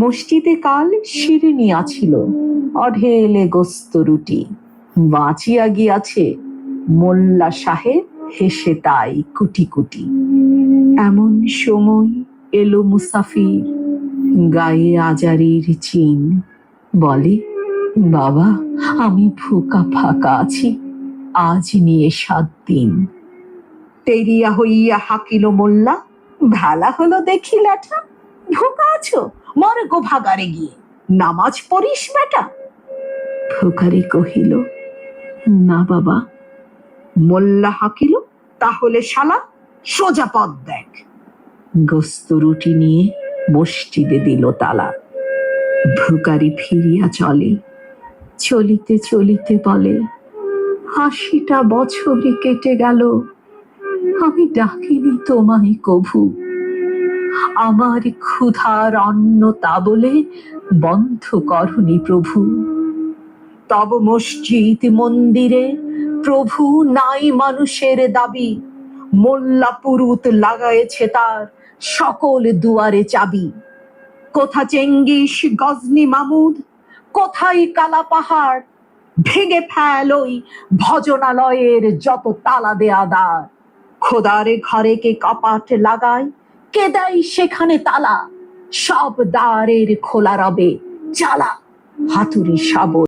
মসজিদে কাল শিরিনি আছিল অঢেলে গোস্ত রুটি। বাঁচিয়া গিয়াছে মোল্লা সাহেব, হেসে তাই কুটি কুটি। এমন সময় এলো মুসাফির, গায়ে আজারির চিন। বলে, বাবা, আমি ফুকা ফাঁকা আছি। আজ নিয়ে সাত দিন। তেরিয়া হইয়া হাকিল মোল্লা, ভালা হলো দেখি ল্যাঠা ভোকা আছো? মর গো ভাগারে গিয়ে নামাজ পড়িস বেটা? ফুকারি কহিল না বাবা। মোল্লা হাকিল তাহলে শালা সোজা পথ দেখ। গোস্ত রুটি নিয়ে মসজিদে দিল তালা। ভুকারি ফিরিয়া চলে চলিতে চলিতে বলে হাসিটা বছরে কেটে গেল আমি ডাকিনি তোমায় কভু। আমার ক্ষুধার অন্ন তা বলে বন্ধ করনি প্রভু। তব মসজিদ মন্দিরে প্রভু নাই মানুষের দাবি। মোল্লা পুরুত লাগায়েছে তার সকল দুয়ারে চাবি। কোথা চেঙ্গিস গজনি মামুদ, কোথায় কালা পাহাড়? ভেঙে ফেল ওই ভজনালয়ের যত তালা দেয়া দ্বার। খোদারে ঘরে কে কপাট লাগায় কে দেয় সেখানে তালা? সব দ্বারের খোলা রবে চালা হাতুরি শাবল